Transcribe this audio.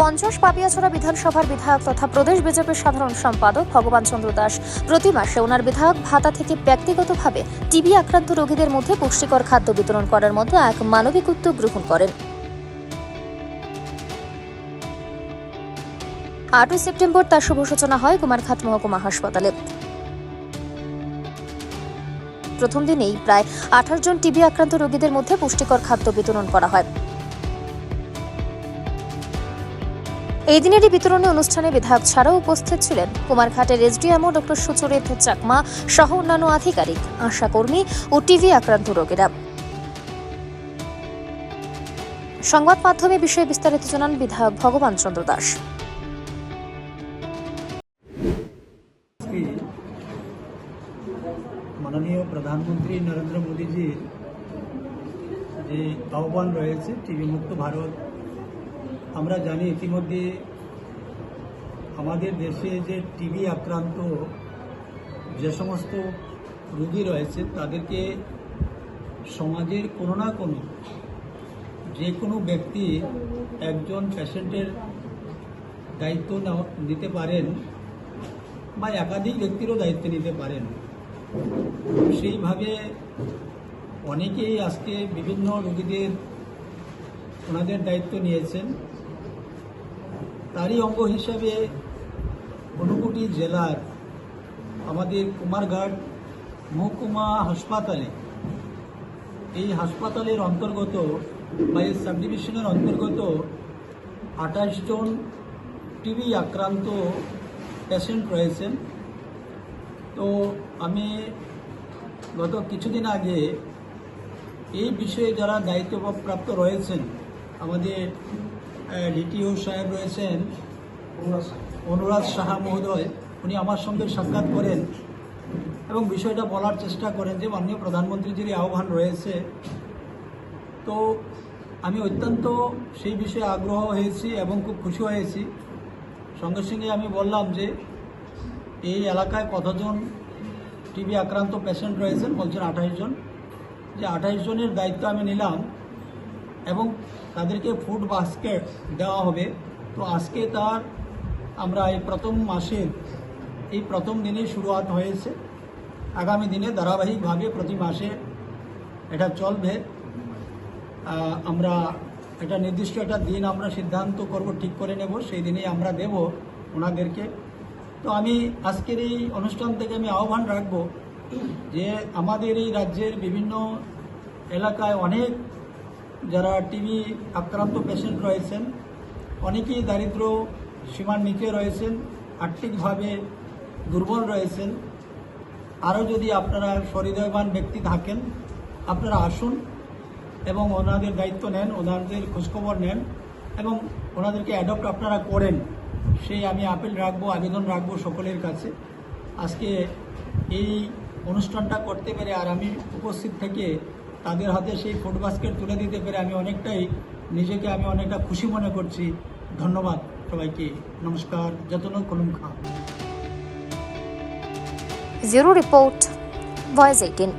পঞ্চাশ পাপিয়াছড়া বিধানসভার বিধায়ক তথা প্রদেশ বিজেপির সাধারণ সম্পাদক ভগবান চন্দ্র দাস। প্রতি মাসে ওনার বিধায়ক ভাতা থেকে ব্যক্তিগতভাবে টিবি আক্রান্ত রোগীদের মধ্যে পুষ্টিকর খাদ্য বিতরণ করার মতো এক মানবিক উদ্যোগ গ্রহণ করেন। আটই সেপ্টেম্বর তার শুভ সূচনা হয় কুমারঘাট মহকুমা হাসপাতালে। প্রথম দিনেই প্রায় আঠাশ জন টিবি আক্রান্ত রোগীদের মধ্যে পুষ্টিকর খাদ্য বিতরণ করা হয়। এই দিনেরই বিতরণী অনুষ্ঠানে বিধায়ক ছাড়াও উপস্থিত ছিলেন কুমারঘাটের এসডিএমও ডক্টর সুচরিত চাকমা সহ অন্যান্য আধিকারিক, আশাকর্মী ও টিভি আক্রান্ত রোগীরা। সংবাদ মাধ্যমে বিষয়ে বিস্তারিত জানান বিধায়ক ভগবান চন্দ্র দাস। মাননীয় প্রধানমন্ত্রী নরেন্দ্র মোদীজির যে আহ্বান রয়েছে, টিভি মুক্ত ভারত আমরা জানি ইতিমধ্যে আমাদের দেশে যে টিবি আক্রান্ত যে সমস্ত রোগী রয়েছে, তাদেরকে সমাজের কোনো না কোনো যে কোনো ব্যক্তি একজন পেশেন্টের দায়িত্ব নিতে পারেন বা একাধিক ব্যক্তিরও দায়িত্ব নিতে পারেন। সেইভাবে অনেকেই আজকে বিভিন্ন রোগীদের ওনাদের দায়িত্ব নিয়েছেন। তারই অঙ্গ হিসাবে ঊনকোটি জেলার আমাদের কুমারঘাট মহকুমা হাসপাতালে, এই হাসপাতালের অন্তর্গত বা এই সাব ডিভিশনের অন্তর্গত আঠাশ জন টিবি আক্রান্ত পেশেন্ট রয়েছেন। তো আমি গত কিছুদিন আগে এই বিষয়ে যারা দায়িত্বপ্রাপ্ত রয়েছেন, আমাদের ডিটিও সাহেব রয়েছেন অনুরাগ সাহা মহোদয়, উনি আমার সঙ্গে সাক্ষাৎ করেন এবং বিষয়টা বলার চেষ্টা করেন যে মাননীয় প্রধানমন্ত্রীর যে আহ্বান রয়েছে। তো আমি অত্যন্ত সেই বিষয়ে আগ্রহ হয়েছি এবং খুব খুশি হয়েছি। সঙ্গে সঙ্গে আমি বললাম যে এই এলাকায় কতজন টিবি আক্রান্ত পেশেন্ট রয়েছেন? বলছেন আঠাশ জন। যে আঠাশ জনের দায়িত্ব আমি নিলাম। এবং তাদেরকে ফুড বাস্কেট দেওয়া হবে। তো আজকে তার আমরা এই প্রথম মাসের এই প্রথম দিনে শুরুয়াত হয়েছে। আগামী দিনে ধারাবাহিকভাবে প্রতি মাসে এটা চলবে। আমরা একটা নির্দিষ্ট একটা দিন আমরা সিদ্ধান্ত করব, ঠিক করে নেব, সেই দিনেই আমরা দেব ওনাদেরকে। তো আমি আজকের এই অনুষ্ঠান থেকে আমি আহ্বান রাখব যে আমাদের এই রাজ্যের বিভিন্ন এলাকায় অনেক যারা টিবি আক্রান্ত পেশেন্ট রয়েছেন, অনেকেই দারিদ্র সীমার নিচে রয়েছেন, আর্থিকভাবে দুর্বল রয়েছেন। আরও যদি আপনারা সহৃদয়বান ব্যক্তি থাকেন, আপনারা আসুন এবং ওনাদের দায়িত্ব নেন, ওনাদের খোঁজখবর নেন এবং ওনাদেরকে অ্যাডপ্ট আপনারা করেন। সেই আমি আপিল রাখব, আবেদন রাখব সকলের কাছে। আজকে এই অনুষ্ঠানটা করতে পেরে আর আমি উপস্থিত থেকে তাদের হাতে সেই ফুড বাস্কেট তুলে দিতে পেরে আমি অনেকটাই নিজেকে আমি অনেকটা খুশি মনে করছি। ধন্যবাদ সবাইকে। নমস্কার, যতন কলম খা। Zero report voice eighteen